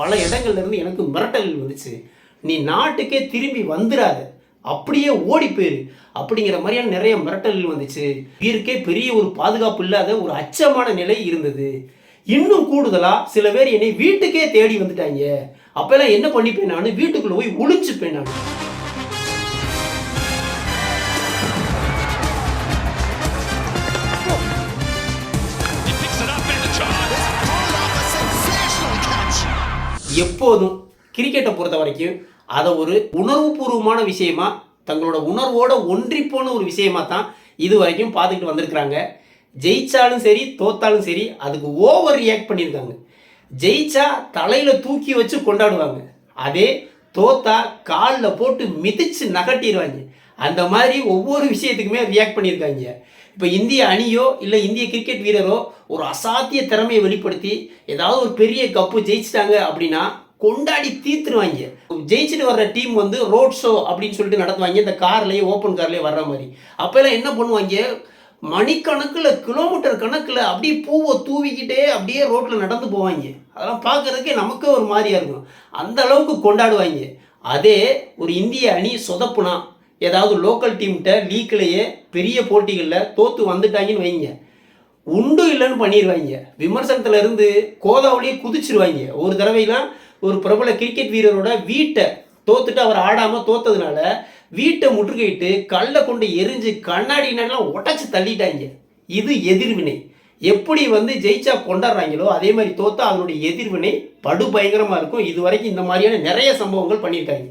பல இடங்கள்லேருந்து எனக்கு மிரட்டல்கள் வந்துச்சு. நீ நாட்டுக்கே திரும்பி வந்துடாத அப்படியே ஓடி போயிரு. அப்படிங்கிற மாதிரியான நிறைய மிரட்டல்கள் வந்துச்சு. உயிருக்கே பெரிய ஒரு பாதுகாப்பு இல்லாத ஒரு அச்சமான நிலை இருந்தது. இன்னும் கூடுதலாக சில பேர் என்னை வீட்டுக்கே தேடி வந்துட்டாங்க. அப்போல்லாம் என்ன பண்ணிப்பேன் நான்? வீட்டுக்குள்ள போய் ஒழிச்சுப்பேன் நான். எப்போதும் கிரிக்கெட்டை பொறுத்த வரைக்கும் அதை ஒரு உணர்வுபூர்வமான விஷயமா தங்களோட உணர்வோட ஒன்றி போன ஒரு விஷயமா தான் இது வரைக்கும் பார்த்துக்கிட்டு வந்திருக்கிறாங்க. ஜெயிச்சாலும் சரி தோத்தாலும் சரி அதுக்கு ஓவர் ரியாக்ட் பண்ணியிருக்காங்க. ஜெயிச்சா தலையில் தூக்கி வச்சு கொண்டாடுவாங்க. அதே தோத்தா காலில் போட்டு மிதிச்சு நகட்டிடுவாங்க அந்த மாதிரி ஒவ்வொரு விஷயத்துக்குமே ரியாக்ட் பண்ணியிருக்காங்க. இப்போ இந்திய அணியோ இல்லை இந்திய கிரிக்கெட் வீரரோ ஒரு அசாத்திய திறமையை வெளிப்படுத்தி ஏதாவது ஒரு பெரிய கப்பு ஜெயிச்சிட்டாங்க அப்படின்னா கொண்டாடி தீர்த்துருவாங்க. ஜெயிச்சுட்டு வர்ற டீம் வந்து ரோட் ஷோ அப்படின்னு சொல்லிட்டு நடத்துவாங்க. இந்த கார்லேயே ஓப்பன் கார்லேயே வர்ற மாதிரி. அப்போல்லாம் என்ன பண்ணுவாங்க? மணிக்கணக்கில் கிலோமீட்டர் கணக்கில் அப்படியே பூவை தூவிக்கிட்டே அப்படியே ரோட்டில் நடந்து போவாங்க. அதெல்லாம் பார்க்கறதுக்கே நமக்கே ஒரு மாதிரியாக இருக்கும். அந்த அளவுக்கு கொண்டாடுவாங்க. அதே ஒரு இந்திய அணி சொதப்புனா ஏதாவது லோக்கல் டீம்கிட்ட லீக்லேயே பெரிய போட்டிகளில் தோற்று வந்துட்டாங்கன்னு வைங்க. உண்டு இல்லைன்னு பண்ணிடுவாங்க விமர்சனத்தில் இருந்து கோதாவிலேயே குதிச்சிருவாங்க ஒரு தடவைலாம் ஒரு பிரபல கிரிக்கெட் வீரரோட வீட்டை தோத்துட்டு அவர் ஆடாமல் தோத்ததுனால வீட்டை முற்றுகையிட்டு கல்லை கொண்டு எரிஞ்சு கண்ணாடினெல்லாம் உடச்சி தள்ளிட்டாங்க இது எதிர்வினை. எப்படி வந்து ஜெயிச்சா கொண்டாடுறாங்களோ அதே மாதிரி தோத்தா அதனுடைய எதிர்வினை படு பயங்கரமாக இருக்கும். இது வரைக்கும் இந்த மாதிரியான நிறைய சம்பவங்கள் பண்ணியிருக்காங்க.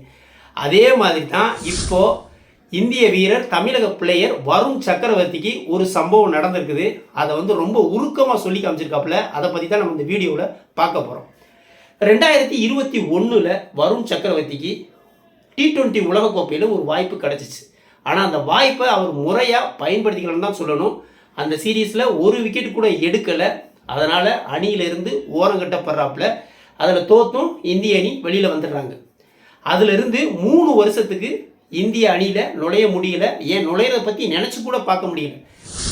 அதே மாதிரி தான் இப்போது இந்திய வீரர் தமிழக பிளேயர் வருண் சக்கரவர்த்திக்கு ஒரு சம்பவம் நடந்திருக்குது. அதை வந்து ரொம்ப உருக்கமாக சொல்லி காமிச்சிருக்காப்புல. அதை பற்றி தான் நம்ம இந்த வீடியோவில் பார்க்க போகிறோம் ரெண்டாயிரத்தி இருபத்தி ஒன்றில் வருண் சக்கரவர்த்திக்கு டி ட்வெண்ட்டி உலகக்கோப்பையில் ஒரு வாய்ப்பு கிடச்சிச்சு. ஆனால் அந்த வாய்ப்பை அவர் முறையாக பயன்படுத்திக்கலன்னு தான் சொல்லணும். அந்த சீரீஸில் ஒரு விக்கெட் கூட எடுக்கலை. அதனால் அணியிலிருந்து ஓரங்கட்டப்படுறாப்புல அதில் தோற்றும் இந்திய அணி வெளியில் வந்துடுறாங்க. அதிலிருந்து மூணு வருஷத்துக்கு இந்திய அணியில் நுழைய முடியல. ஏன் நுழையிறத பற்றி நினச்சி கூட பார்க்க முடியல.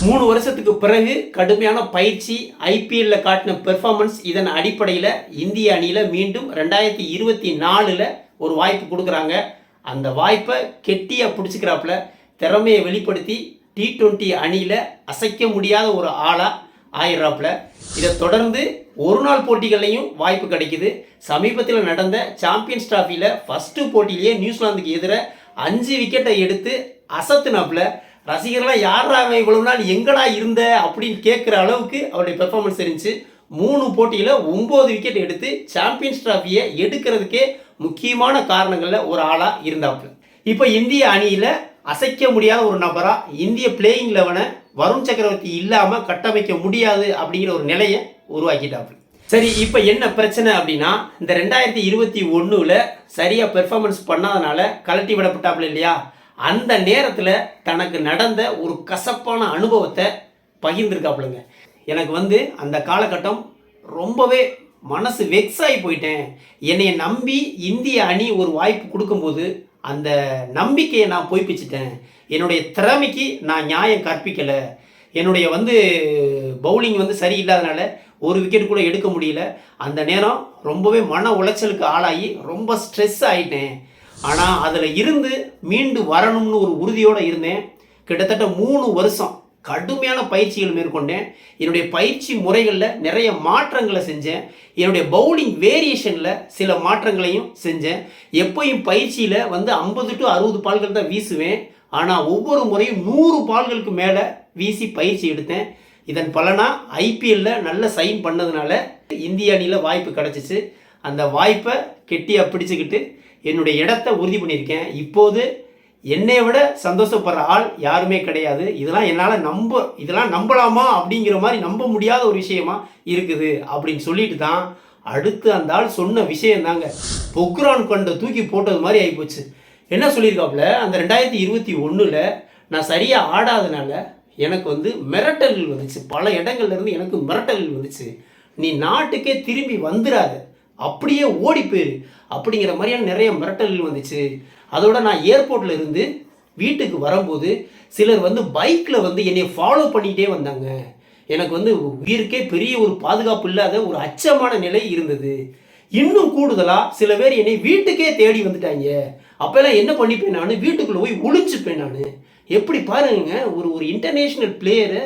மூணு வருஷத்துக்கு பிறகு கடுமையான பயிற்சி ஐபிஎல்ல காட்டின பெர்ஃபார்மன்ஸ் இதன் அடிப்படையில் இந்திய அணியில் மீண்டும் ரெண்டாயிரத்தி இருபத்தி நாலில் ஒரு வாய்ப்பு கொடுக்குறாங்க. அந்த வாய்ப்பை கெட்டியாக பிடிச்சிக்கிறாப்புல. திறமையை வெளிப்படுத்தி டி டுவெண்ட்டி அணியில் அசைக்க முடியாத ஒரு ஆளாக ஆயிடுறாப்புல. இதை தொடர்ந்து ஒரு நாள் போட்டிகள்லையும் வாய்ப்பு கிடைக்குது. சமீபத்தில் நடந்த சாம்பியன்ஸ் டிராஃபியில் ஃபஸ்ட்டு போட்டியிலேயே நியூசிலாந்துக்கு எதிராக அஞ்சு விக்கெட்டை எடுத்து அசத்துனாப்புல ரசிகர்லாம் யாரா அவன் இவ்வளவு நாள்? எங்கடா இருந்த? அப்படின்னு கேட்குற அளவுக்கு அவருடைய பெர்ஃபார்மன்ஸ் இருந்துச்சு. மூணு போட்டியில் ஒம்பது விக்கெட் எடுத்து சாம்பியன்ஸ் ட்ராஃபியை எடுக்கிறதுக்கே முக்கியமான காரணங்களில் ஒரு ஆளாக இருந்தாப்புல. இப்போ இந்திய அணியில் அசைக்க முடியாத ஒரு நபராக இந்திய பிளேயிங் லெவனை வருண் சக்கரவர்த்தி இல்லாமல் கட்டமைக்க முடியாது அப்படிங்கிற ஒரு நிலையை உருவாக்கிட்டாப்புல. சரி இப்போ என்ன பிரச்சனை அப்படின்னா இந்த ரெண்டாயிரத்தி இருபத்தி ஒன்றில் சரியாக பெர்ஃபார்மன்ஸ் பண்ணாதனால கலட்டி விடப்பட்டாப்புல இல்லையா? அந்த நேரத்தில் தனக்கு நடந்த ஒரு கசப்பான அனுபவத்தை பகிர்ந்துருக்காப்புலங்க. எனக்கு வந்து அந்த காலகட்டம் ரொம்பவே மனசு வெக்ஸ் ஆகி போயிட்டேன். என்னை நம்பி இந்திய அணி ஒரு வாய்ப்பு கொடுக்கும்போது அந்த நம்பிக்கையை நான் பொய்ப்பிச்சிட்டேன். என்னுடைய திறமைக்கு நான் நியாயம் கற்பிக்கலை. என்னுடைய வந்து பவுலிங் வந்து சரியில்லாதனால ஒரு விக்கெட் கூட எடுக்க முடியல. அந்த நேரம் ரொம்பவே மன உளைச்சலுக்கு ஆளாகி ரொம்ப ஸ்ட்ரெஸ் ஆகிட்டேன் ஆனால் அதில் இருந்து மீண்டு வரணும்னு ஒரு உறுதியோடு இருந்தேன். கிட்டத்தட்ட மூணு வருஷம் கடுமையான பயிற்சிகள் மேற்கொண்டேன். என்னுடைய பயிற்சி முறைகளில் நிறைய மாற்றங்களை செஞ்சேன். என்னுடைய பவுலிங் வேரியேஷனில் சில மாற்றங்களையும் செஞ்சேன். எப்பயும் பயிற்சியில் வந்து ஐம்பது டு அறுபது பால்கள் தான் வீசுவேன். ஆனால் ஒவ்வொரு முறையும் நூறு பால்களுக்கு மேலே வீசி பயிற்சி எடுத்தேன். இதன் பலனாக ஐபிஎல்ல நல்ல சைன் பண்ணதுனால இந்திய அணியில் வாய்ப்பு கிடச்சிச்சு. அந்த வாய்ப்பை கெட்டியாக பிடிச்சிக்கிட்டு என்னுடைய இடத்த உறுதி பண்ணியிருக்கேன். இப்போது என்னை விட சந்தோஷப்படுற ஆள் யாருமே கிடையாது. இதெல்லாம் என்னால் நம்ப இதெல்லாம் நம்பலாமா அப்படிங்கிற மாதிரி நம்ப முடியாத ஒரு விஷயமா இருக்குது அப்படின்னு சொல்லிட்டு தான் அடுத்து அந்த ஆள் சொன்ன விஷயம் தாங்க. பொக்ரான் கொண்ட தூக்கி போட்டது மாதிரி ஆகிப்போச்சு என்ன சொல்லியிருக்காப்புல? அந்த ரெண்டாயிரத்தி இருபத்தி ஒன்றில் நான் சரியாக ஆடாதனால எனக்கு வந்து மிரட்டல்கள் வந்துச்சு. பல இடங்கள்லேருந்து எனக்கு மிரட்டல்கள் வந்துச்சு. நீ நாட்டுக்கே திரும்பி வந்துடாத அப்படியே ஓடி போயிரு. அப்படிங்கிற மாதிரியான நிறைய மிரட்டல்கள் வந்துச்சு. அதோட நான் ஏர்போர்ட்டில் இருந்து வீட்டுக்கு வரும்போது சிலர் வந்து பைக்கில் வந்து என்னை ஃபாலோ பண்ணிக்கிட்டே வந்தாங்க. எனக்கு வந்து உயிருக்கே பெரிய ஒரு பாதுகாப்பு இல்லாத ஒரு அச்சமான நிலை இருந்தது. இன்னும் கூடுதலாக சில பேர் என்னை வீட்டுக்கே தேடி வந்துட்டாங்க. அப்போல்லாம் என்ன பண்ணிப்பேன் நான்? வீட்டுக்குள்ளே போய் ஒழிச்சுப்பேன் நான். எப்படி பாருங்க ஒரு ஒரு இன்டர்நேஷ்னல் பிளேயரை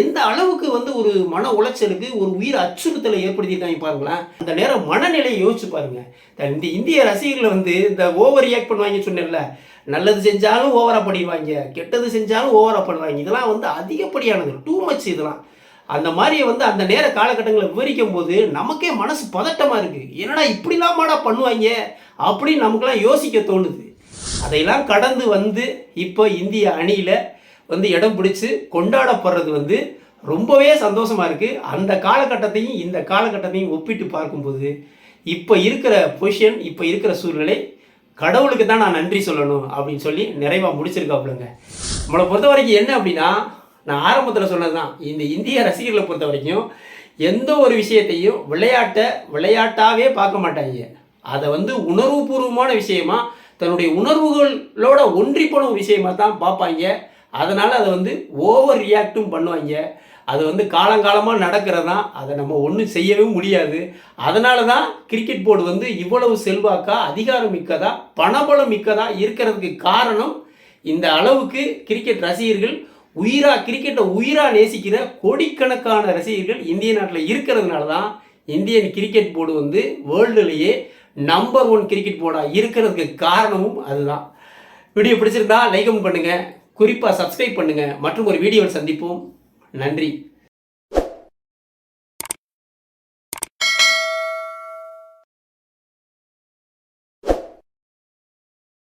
எந்த அளவுக்கு வந்து ஒரு மன உளைச்சலுக்கு ஒரு உயிர் அச்சுறுத்தலை ஏற்படுத்திட்டாங்க பாருங்களேன். அந்த நேரம் மனநிலையை யோசிச்சு பாருங்க. இந்த இந்திய ரசிகர்களை வந்து இந்த ஓவர் ரியாக்ட் பண்ணுவாங்க சொன்னேன்ல. நல்லது செஞ்சாலும் ஓவரா பண்ணிடுவாங்க கெட்டது செஞ்சாலும் ஓவரா பண்ணுவாங்க. இதெல்லாம் வந்து அதிகப்படியானது டூ மச் இதெல்லாம். அந்த மாதிரியை வந்து அந்த நேர காலகட்டங்களை விவரிக்கும் போது நமக்கே மனசு பதட்டமாக இருக்குது என்னடா இப்படிலாமாடா பண்ணுவாங்க அப்படின்னு நமக்கெல்லாம் யோசிக்க தோணுது. அதையெல்லாம் கடந்து வந்து இப்போ இந்திய அணியில் வந்து இடம் பிடிச்சி கொண்டாடப்படுறது வந்து ரொம்பவே சந்தோஷமாக இருக்குது அந்த காலகட்டத்தையும் இந்த காலகட்டத்தையும் ஒப்பிட்டு பார்க்கும்போது இப்போ இருக்கிற பொசிஷன் இப்போ இருக்கிற சூழ்நிலை கடவுளுக்கு தான் நான் நன்றி சொல்லணும் அப்படின்னு சொல்லி நிறைவாக முடிச்சிருக்காப்புலங்க. நம்மளை பொறுத்த வரைக்கும் என்ன அப்படின்னா நான் ஆரம்பத்தில் சொன்னது தான் இந்த இந்திய ரசிகர்களை பொறுத்த வரைக்கும் எந்த ஒரு விஷயத்தையும் விளையாட்டை விளையாட்டாகவே பார்க்க மாட்டாங்க. அதை வந்து உணர்வுபூர்வமான விஷயமா தன்னுடைய உணர்வுகளோட ஒன்றி போன விஷயமா தான் பார்ப்பாங்க. அதனால் அதை வந்து ஓவர் ரியாக்டும் பண்ணுவாங்க. அது வந்து காலங்காலமாக நடக்கிறதான் அதை நம்ம ஒன்றும் செய்யவே முடியாது. அதனால தான் கிரிக்கெட் போர்டு வந்து இவ்வளவு செல்வாக்கா அதிகாரம் மிக்கதா பணபலம் மிக்கதா இருக்கிறதுக்கு காரணம் இந்த அளவுக்கு கிரிக்கெட் ரசிகர்கள் உயிரா கிரிக்கெட்டை உயிராக நேசிக்கிற கோடிக்கணக்கான ரசிகர்கள் இந்திய நாட்டில் இருக்கிறதுனால தான் இந்தியன் கிரிக்கெட் போர்டு வந்து வேர்ல்டுலேயே நம்பர் ஒன் கிரிக்கெட் போர்டாக இருக்கிறதுக்கு காரணமும் அதுதான். வீடியோ பிடிச்சிருந்தா லைக்கும் பண்ணுங்கள் குறிப்பாக சப்ஸ்கிரைப் பண்ணுங்கள் மற்றும் ஒரு வீடியோவில் சந்திப்போம். நன்றி.